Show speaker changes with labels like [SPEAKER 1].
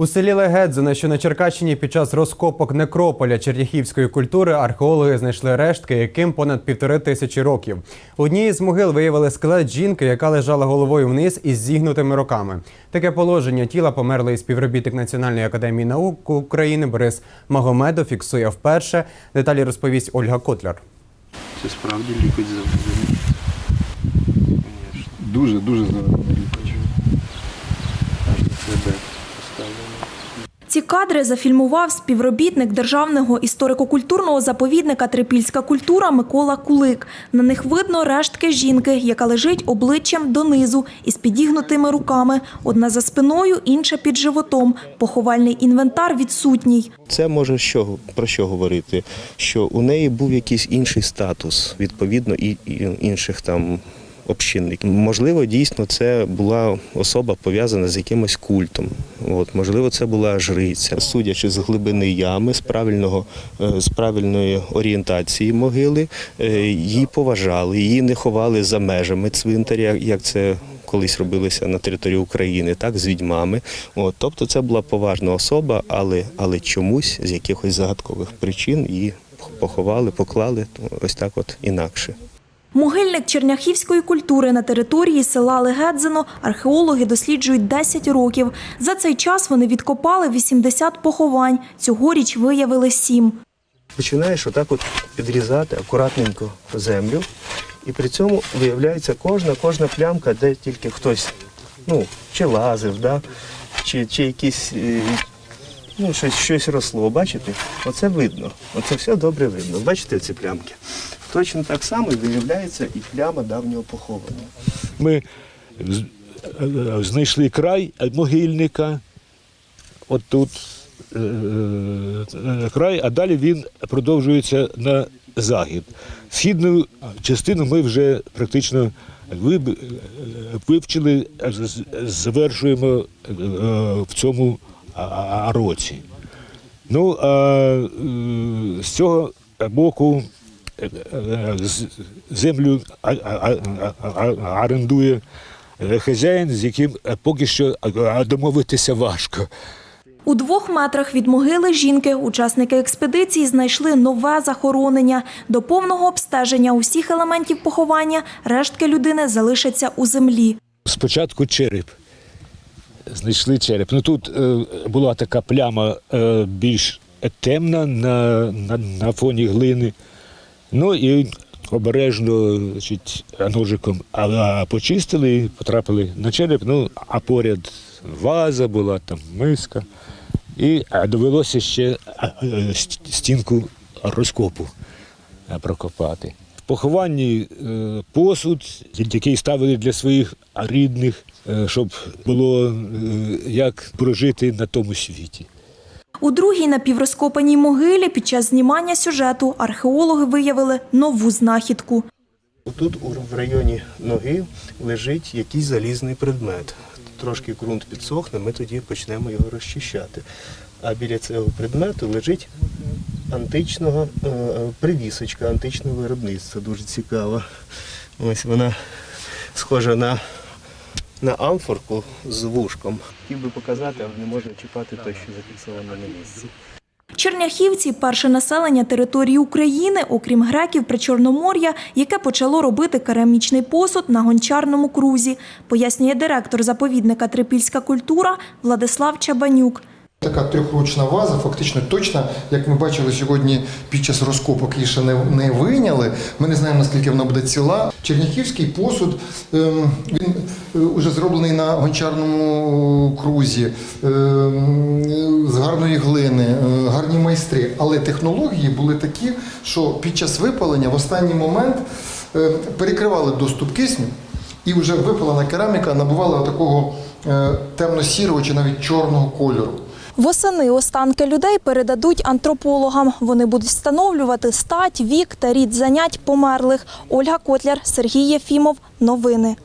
[SPEAKER 1] У селі Легедзине, що на Черкащині під час розкопок некрополя черняхівської культури археологи знайшли рештки, яким понад півтори тисячі років. У одній з могил виявили скелет жінки, яка лежала головою вниз із зігнутими руками. Таке положення тіла померлий співробітник Національної академії наук України Борис Магомедов фіксує вперше. Деталі розповість Ольга Котляр.
[SPEAKER 2] Це справді заведений. Звісно.
[SPEAKER 3] Дуже, дуже здорово.
[SPEAKER 2] Аж на себе поставлено.
[SPEAKER 4] Ці кадри зафільмував співробітник державного історико-культурного заповідника Трипільська культура Микола Кулик. На них видно рештки жінки, яка лежить обличчям донизу із підігнутими руками. Одна за спиною, інша під животом. Поховальний інвентар відсутній.
[SPEAKER 5] Це може що про що говорити? Що у неї був якийсь інший статус, відповідно, і, інших там общинників. Можливо, дійсно це була особа пов'язана з якимось культом. От, можливо, це була жриця. Судячи з глибини ями, з правильного е, з правильної орієнтації могили, е, її поважали, її не ховали за межами цвинтаря, як це. Колись робилося на території України, так з відьмами. От, тобто це була поважна особа, але, але чомусь з якихось загадкових причин її поховали, поклали ось так, от інакше.
[SPEAKER 4] Могильник черняхівської культури на території села Легедзино археологи досліджують 10 років. За цей час вони відкопали 80 поховань. Цьогоріч виявили 7.
[SPEAKER 5] Починаєш отак от підрізати акуратненько землю, і при цьому виявляється кожна, кожна плямка, де тільки хтось ну, чи лазив, да? чи, чи якісь, е, ну, щось, щось росло. Бачите? Оце видно. Оце все добре видно. Бачите ці плямки? Точно так само виявляється і пляма давнього поховання.
[SPEAKER 6] Ми е, знайшли край могильника, от тут е, е, край, а далі він продовжується на захід. Східну частину ми вже практично вивчили, завершуємо в цьому році. Ну, а з цього боку землю орендує хазяїн, з яким е, поки що домовитися важко.
[SPEAKER 4] У двох метрах від могили жінки учасники експедиції знайшли нове захоронення. До повного обстеження усіх елементів поховання рештки людини залишаться у землі.
[SPEAKER 6] Спочатку череп. Знайшли череп. Ну тут е, була така пляма е, більш темна на, на, на фоні глини. Ну і обережно значить, ножиком а, почистили потрапили на череп. Ну, а поряд ваза була, там миска. І довелося ще е, ст- стінку розкопу е, прокопати. В похованні е, посуд, який ставили для своїх рідних, щоб було як прожити на тому світі.
[SPEAKER 4] У другій напіврозкопаній могилі під час знімання сюжету археологи виявили нову знахідку.
[SPEAKER 5] Тут в районі ноги лежить якийсь залізний предмет. Трошки ґрунт підсохне, ми тоді почнемо його розчищати. А біля цього предмету лежить античного е, привісочка античного виробництва. Дуже цікава. Ось вона схожа на, на амфорку з вушком. Хотів би показати, але не можна чіпати те, що зафіксовано на місці.
[SPEAKER 4] Черняхівці перше населення території України, окрім греків Причорномор'я, яке почало робити керамічний посуд на гончарному крузі, пояснює директор заповідника Трипільська культура Владислав Чабанюк.
[SPEAKER 7] Така трьохручна ваза, фактично точна, як ми бачили сьогодні під час розкопок її ще не, не вийняли. Ми не знаємо, наскільки вона буде ціла. Черняхівський посуд, ем, він е, уже зроблений на гончарному крузі, ем, з гарної глини, е, гарні майстри. Але технології були такі, що під час випалення в останній момент е, перекривали доступ кисню. І вже випалена кераміка набувала такого е, темно-сірого чи навіть чорного кольору.
[SPEAKER 4] Восени останки людей передадуть антропологам. Вони будуть встановлювати стать, вік та рід занять померлих. Ольга Котляр, Сергій Єфімов. Новини.